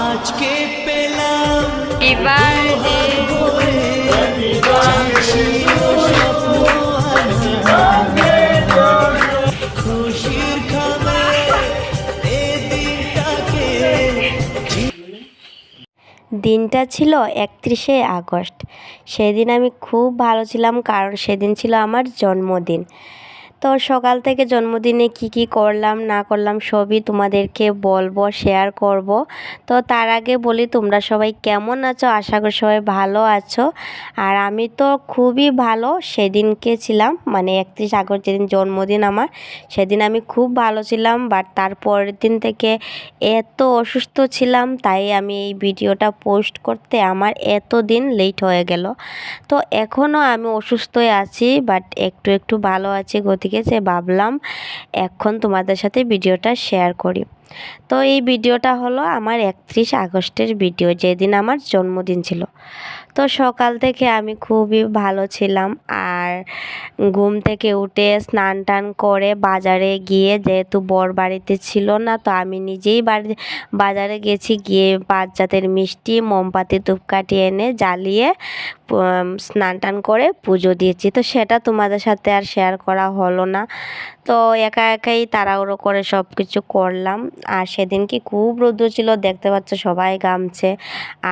আজকে পেলাম খুশির দিনটাকে দিনটা ছিল একত্রিশে আগস্ট। সেদিন আমি খুব ভালো ছিলাম কারণ সেদিন ছিল আমার জন্মদিন। তো সকাল থেকে জন্মদিনে কি কি করলাম, না করলাম সবই তোমাদেরকে বলব শেয়ার করব। তো তার আগে বলি তোমরা সবাই কেমন আছো? আশা করি সবাই ভালো আছো। আর আমি তো খুবই ভালো, সেদিনকে ছিলাম মানে একত্রিশ আগস্ট যেদিন জন্মদিন আমার, সেদিন আমি খুব ভালো ছিলাম বাট তারপরের দিন থেকে এত অসুস্থ ছিলাম, তাই আমি এই ভিডিওটা পোস্ট করতে আমার এত দিন লেট হয়ে গেল। তো এখনও আমি অসুস্থই আছি বাট একটু একটু ভালো আছি, গতিকে সে ভাবলাম এখন তোমাদের সাথে ভিডিওটা শেয়ার করি। তো এই ভিডিওটা হলো আমার একত্রিশ আগস্টের ভিডিও, যেদিন আমার জন্মদিন ছিল। তো সকাল থেকে আমি খুবই ভালো ছিলাম আর ঘুম থেকে উঠে স্নান টান করে বাজারে গিয়ে যেহেতু বর বাড়িতে ছিল না, তো আমি নিজেই বাড়ি, বাজারে গেছি, গিয়ে জাতের মিষ্টি, মোমবাতি, ধূপকাঠি এনে জ্বালিয়ে স্নান টান করে পুজো দিয়েছি। তো সেটা তোমাদের সাথে আর শেয়ার করা হলো না। তো একা একাই তাড়াহুড়ো করে সব কিছু করলাম। আর সেদিন কি খুব রৌদ্র ছিল, দেখতে পাচ্ছ সবাই গামছে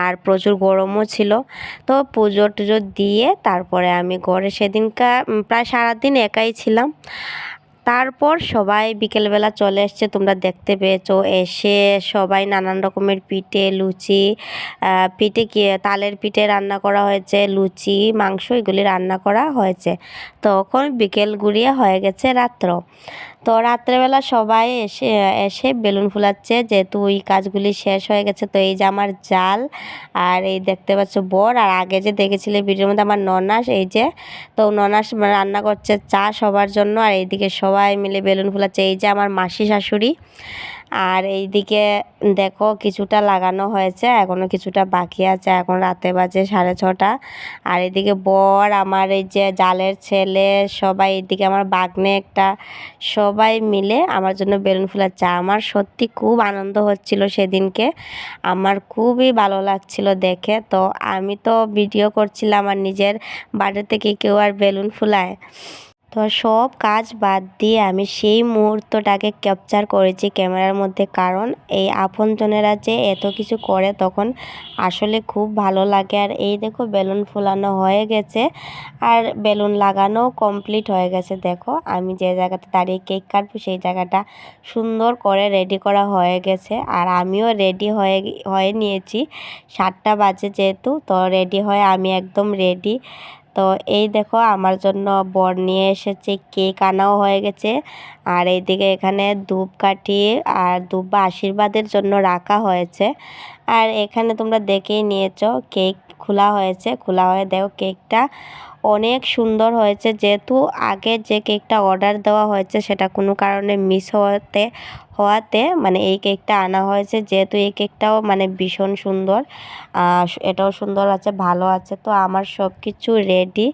আর প্রচুর গরমও ছিল। তো পুজো টুজো দিয়ে তারপরে আমি ঘরে সেদিনকার প্রায় সারাদিন একাই ছিলাম। তারপর সবাই বিকেলবেলা চলে এসছে, তোমরা দেখতে পেয়েছ। এসে সবাই নানান রকমের পিঠে, লুচি পিঠে কি, তালের পিঠে রান্না করা হয়েছে, লুচি, মাংস, এগুলি রান্না করা হয়েছে। তখন বিকেল গুড়িয়ে হয়ে গেছে রাত্র। তো রাত্রেবেলা সবাই এসে এসে বেলুন ফুলাচ্ছে যেহেতু ওই কাজগুলি শেষ হয়ে গেছে। তো এই যে আমার জাল আর এই দেখতে পাচ্ছ বর। আর আগে যে দেখেছিলে ভিডিওর মধ্যে আমার ননাস, এই যে, তো ননাস রান্না করছে চা সবার জন্য। আর এইদিকে সবাই মিলে বেলুন ফুলাচ্ছে। এই যে আমার মাসি শাশুড়ি। আর এইদিকে দেখো কিছুটা লাগানো হয়েছে এখনও কিছুটা বাকি আছে, এখন রাতে বাজে সাড়ে ছটা। আর এদিকে বর, আমার এই যে জালের ছেলে, সবাই এদিকে আমার বাগনে একটা, সবাই মিলে আমার জন্য বেলুন ফুলাচ্ছে আমার সত্যি খুব আনন্দ হচ্ছিল সেদিনকে, আমার খুবই ভালো লাগছিল দেখে। তো আমি তো ভিডিও করছিলাম আর নিজের বাড়ি থেকে কেউ আর বেলুন ফুলায়। তো সব কাজ বাদ দিয়ে আমি সেই মুহূর্তটাকে ক্যাপচার করেছি ক্যামেরার মধ্যে। কারণ এই আপনজনেরা যে এত কিছু করে তখন আসলে খুব ভালো লাগে। আর এই দেখো, বেলুন ফুলানো হয়ে গেছে আর বেলুন লাগানো কমপ্লিট হয়ে গেছে। দেখো, আমি যে জায়গাতে দাঁড়িয়ে কেক কাটবো সেই জায়গাটা সুন্দর করে রেডি করা হয়ে গেছে। আর আমিও রেডি হয়ে হয়ে নিয়েছি। সাতটা বাজে যেহেতু, তো রেডি হয়ে আমি একদম রেডি তো এই দেখো আমার জন্য বর নিয়ে এসেছে, কেক আনাও হয়ে গেছে। আর এইদিকে এখানে ধূপকাঠি আর ধূপ আশীর্বাদের জন্য রাখা হয়েছে। আর এখানে তোমরা দেখেই নিয়েছ, কেক খোলা হয়েছে। খোলা হয়ে দেখো কেকটা অনেক সুন্দর হয়েছে। যেহেতু আগে যে কেকটা অর্ডার দেওয়া হয়েছে সেটা কোনো কারণে মিস হওয়াতে হওয়াতে মানে এই কেকটা আনা হয়েছে। যেহেতু এই কেকটাও মানে ভীষণ সুন্দর এটাও সুন্দর আছে, ভালো আছে। তো আমার সব কিছু রেডি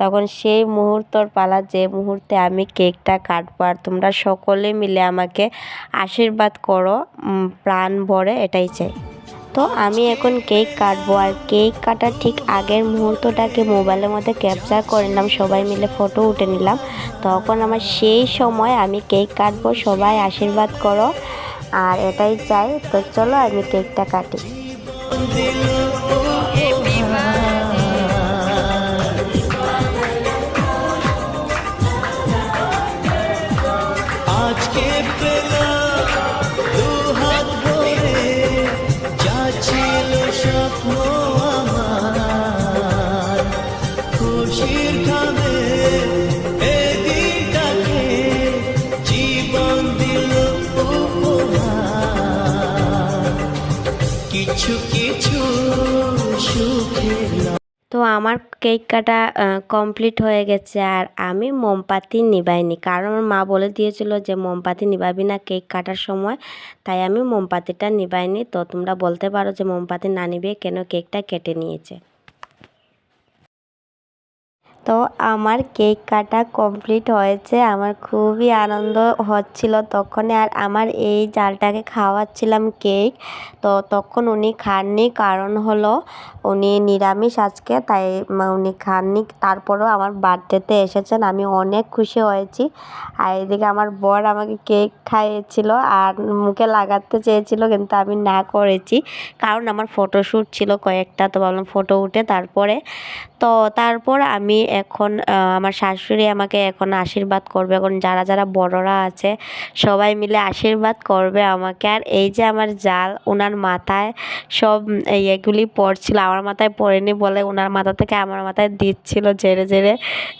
তখন সেই মুহূর্তর পালা, যে মুহূর্তে আমি কেকটা কাটবো। আর তোমরা সকলে মিলে আমাকে আশীর্বাদ করো প্রাণ ভরে এটাই চাই। তো আমি এখন কেক কাটবো আর কেক কাটার ঠিক আগের মুহূর্তটাকে মোবাইলের মধ্যে ক্যাপচার করে নিলাম, সবাই মিলে ফটো উঠে নিলাম। তখন আমার সেই সময় আমি কেক কাটবো, সবাই আশীর্বাদ করো। আর এটাই চাই, তো চলো আমি কেকটা কাটি। আমার কেক কাটা কমপ্লিট হয়ে গেছে আর আমি মোমপাতি নিবাইনি। কারণ আমার মা বলে দিয়েছিল যে মোমপাতি নিবাবি না কেক কাটার সময়। তাই আমি মোমপাতিটা নিবাইনি। তো তোমরা বলতে পারো যে মোমপাতি না নিবে কেন কেকটা কেটে নিয়েছে? তো আমার কেক কাটা কমপ্লিট হয়েছে। আমার খুবই আনন্দ হচ্ছিল তখন আর আমার এই জালটাকে খাওয়াচ্ছিলাম কেক। তো তখন উনি খাননি, কারণ হলো উনি নিরামিষ আজকে, তাই উনি খাননি। তারপরেও আমার বার্থডেতে এসেছেন, আমি অনেক খুশি হয়েছি। আর এদিকে আমার বর আমাকে কেক খাইয়েছিল আর মুখে লাগাতে চেয়েছিল, কিন্তু আমি না করেছি। কারণ আমার ফটোশ্যুট ছিল কয়েকটা, তো ভাবলাম ফটো উঠে তারপরে। তো তারপর আমি এখন আমার শাশুড়ি আমাকে এখন আশীর্বাদ করবে। এখন যারা যারা বড়রা আছে, সবাই মিলে আশীর্বাদ করবে আমাকে। আর এই যে আমার জাল ওনার মাথায় সব এগুলি পড়ছিল। আমার মাথায় পড়েনি বলে ওনার মাথা থেকে আমার মাথায় দিচ্ছিল ঝেড়ে ঝেড়ে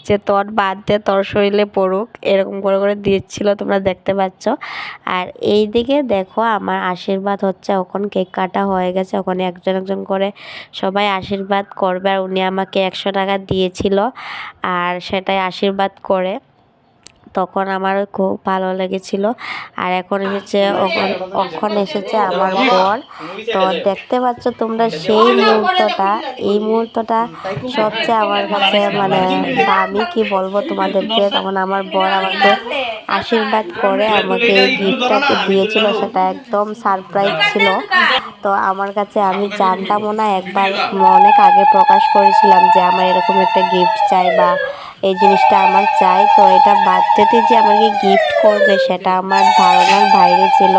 যে তোর বাদ দে, তোর শরীরে পড়ুক। এরকম করে করে দিচ্ছিল, তোমরা দেখতে পাচ্ছ। আর এই দিকে দেখো, আমার আশীর্বাদ হচ্ছে, এখন কেক কাটা হয়ে গেছে। ওখানে একজন একজন করে সবাই আশীর্বাদ করবে। আর উনি আমাকে একশো টাকা দিয়েছিল। আর সেটাই আশীর্বাদ করে। তখন আমার খুব ভালো লেগেছিল। আর এখন এসেছে অক্ষণ এসেছে আমার বর। তো দেখতে পাচ্ছ তোমরা সেই মুহূর্তটা। এই মুহূর্তটা সবচেয়ে আমার কাছে মানে আমি কি বলব তোমাদেরকে? তখন আমার বর আমাকে আশীর্বাদ করে আমাকে গিফটটা দিয়েছিল, সেটা একদম সারপ্রাইজ ছিল। তো আমার কাছে আমি জানতামও না, একবার অনেক আগে প্রকাশ করেছিলাম যে আমার এরকম একটা গিফট চাই বা এই জিনিসটা আমার চাই। তো এটা বার্থডেতে যে আমাকে গিফট করবে, সেটা আমার ধারণার বাইরে ছিল।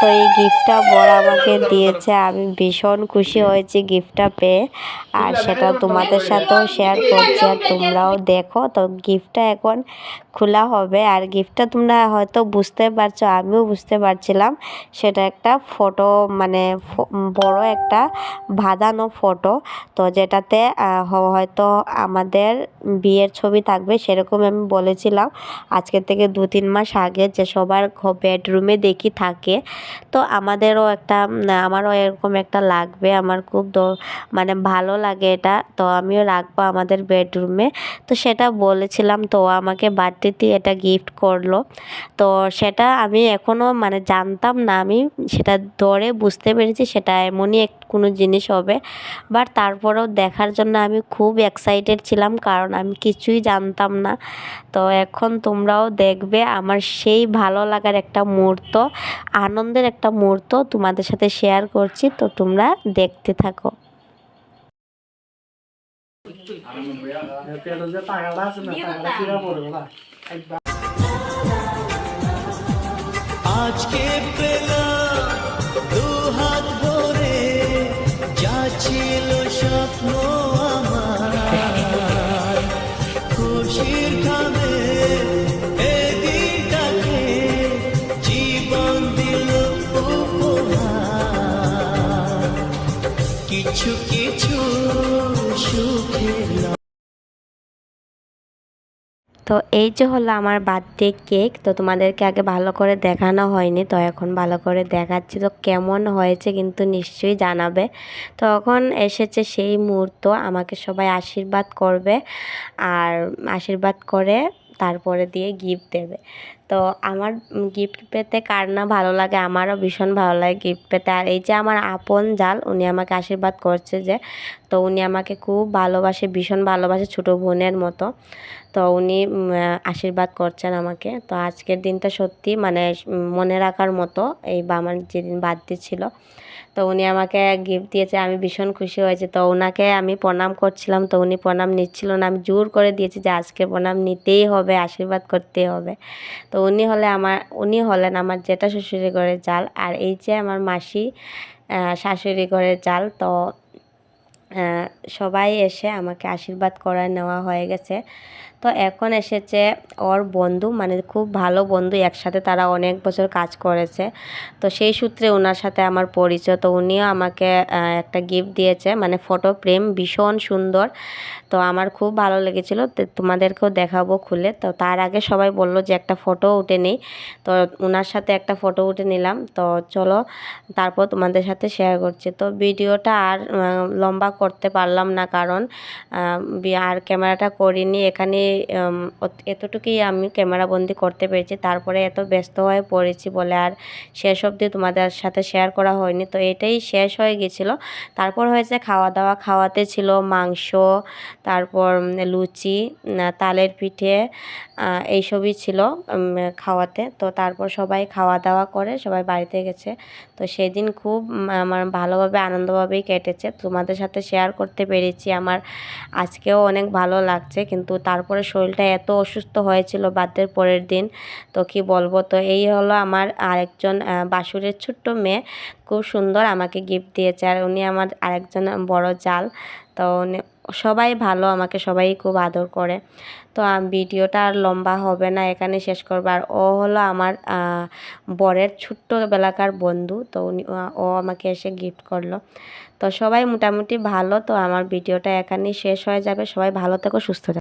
তো এই গিফটটা বড় আমাকে দিয়েছে। আমি ভীষণ খুশি হয়েছি গিফটটা পেয়ে। আর সেটা তোমাদের সাথেও শেয়ার করছি আর তোমরাও দেখো। তো গিফটটা এখন খোলা হবে। আর গিফটটা তোমরা হয়তো বুঝতে পারছ, আমিও বুঝতে পারছিলাম। সেটা একটা ফটো মানে বড় একটা বাঁধানো ফটো তো যেটাতে হয়তো আমাদের বিয়ের ছবি থাকবে সেরকম আমি বলেছিলাম। আজকে থেকে দু তিন মাস আগে যে সবার বেডরুমে দেখি থাকে। তো আমাদেরও একটা আমারও এরকম একটা লাগবে, আমার খুব মানে ভালো লাগে এটা। তো আমিও রাখব আমাদের বেডরুমে তো সেটা বলেছিলাম, তো আমাকে বার্থডেতে এটা গিফট করল। তো সেটা আমি এখনও মানে জানতাম না আমি, সেটা ধরে বুঝতে পেরেছি, সেটা এমনই এক কোনো জিনিস হবে। বাট তারপরেও দেখার জন্য আমি খুব এক্সাইটেড ছিলাম, কারণ আমি কিছুই জানতাম না। তো এখন তোমরাও দেখবে আমার সেই ভালো লাগার একটা মুহূর্ত, আনন্দের একটা মুহূর্ত তোমাদের সাথে শেয়ার করছি। তো তোমরা দেখতে থাকো। আজকে পেলাম স্বপ্ন আমার। খুশির জীবন কিছু কিছু সুখের তো এই যে হলো আমার বার্থডে কেক তো তোমাদেরকে আগে ভালো করে দেখানো হয়নি, তো এখন ভালো করে দেখাচ্ছি, তো কেমন হয়েছে কিন্তু নিশ্চয়ই জানাবে। তো এখন এসেছে সেই মুহূর্ত, আমাকে সবাই আশীর্বাদ করবে, আর আশীর্বাদ করে তারপরে দিয়ে গিফট দেবে। তো আমার গিফট পেতে কার না ভালো লাগে, আমারও ভীষণ ভালো লাগে গিফট পেতে। আর এই যে আমার আপন জাল, উনি আমাকে আশীর্বাদ করছে যে, তো উনি আমাকে খুব ভালোবাসে, ভীষণ ভালোবাসে ছোটো বোনের মতো। তো উনি আশীর্বাদ করছেন আমাকে। তো আজকের দিনটা সত্যি মানে মনে রাখার মতো এই বা, আমার যেদিন বার্থডে ছিল তো উনি আমাকে গিফট দিয়েছে, আমি ভীষণ খুশি হয়েছি। তো ওনাকে আমি প্রণাম করছিলাম, তো উনি প্রণাম নিচ্ছিল না, আমি জোর করে দিয়েছি যে আজকে প্রণাম নিতেই হবে, আশীর্বাদ করতেই হবে। তো উনি হলে আমার, উনি হলেন আমার জেঠা শ্বশুরি ঘরের চাল আর এই যে আমার মাসি শাশুড়ি ঘরের চাল তো সবাই এসে আমাকে আশীর্বাদ করা নেওয়া হয়ে গেছে। তো এখন এসেছে ওর বন্ধু মানে খুব ভালো বন্ধু, একসাথে তারা অনেক বছর কাজ করেছে। তো সেই সূত্রে ওনার সাথে আমার পরিচয়, তো উনিও আমাকে একটা গিফট দিয়েছে মানে ফটো প্রেম ভীষণ সুন্দর। তো আমার খুব ভালো লেগেছিলো তোমাদেরকেও দেখাবো খুলে। তো তার আগে সবাই বলল যে একটা ফটো উঠে নেই। তো ওনার সাথে একটা ফটো উঠে নিলাম। তো চলো, তারপর তোমাদের সাথে শেয়ার করছি। তো ভিডিওটা আর লম্বা করতে পারলাম না কারণ আর ক্যামেরাটা করিনি। এখানে এতটুকুই আমি ক্যামেরাবন্দি করতে পেরেছি। তারপরে এত ব্যস্ত হয়ে পড়েছি বলে আর শেষ অবধি তোমাদের সাথে শেয়ার করা হয়নি। তো এটাই শেষ হয়ে গেছিল। তারপর হয়েছে খাওয়া দাওয়া। খাওয়াতে ছিল মাংস, তারপর লুচি তালের পিঠে এইসবই ছিল খাওয়াতে। তো তারপর সবাই খাওয়া দাওয়া করে সবাই বাড়িতে গেছে। তো সেদিন খুব আমার ভালোভাবে, আনন্দভাবেই কেটেছে। তোমাদের সাথে শেয়ার করতে পেরেছি। আমার আজকেও অনেক ভালো লাগছে। কিন্তু তারপরে শরীরটা এত অসুস্থ হয়েছিল বার্থডের পরের দিন, তো কি বলব? তো এই হলো আমার আরেকজন বাসুরের ছোট্ট মেয়ে। খুব সুন্দর আমাকে গিফট দিয়েছে আর উনি আমার আরেকজন বড় জাল। তো উনি, সবাই ভালো, আমাকে সবাই খুব আদর করে। তো ভিডিওটা আর লম্বা হবে না, এখানে শেষ করব। আর ও হলো আমার বরের ছোট্টবেলাকার বন্ধু, তো উনি ও আমাকে এসে গিফট করল। তো সবাই মোটামুটি ভালো, তো আমার ভিডিওটা এখানেই শেষ হয়ে যাবে। সবাই ভালো থেকো, সুস্থ থেকো।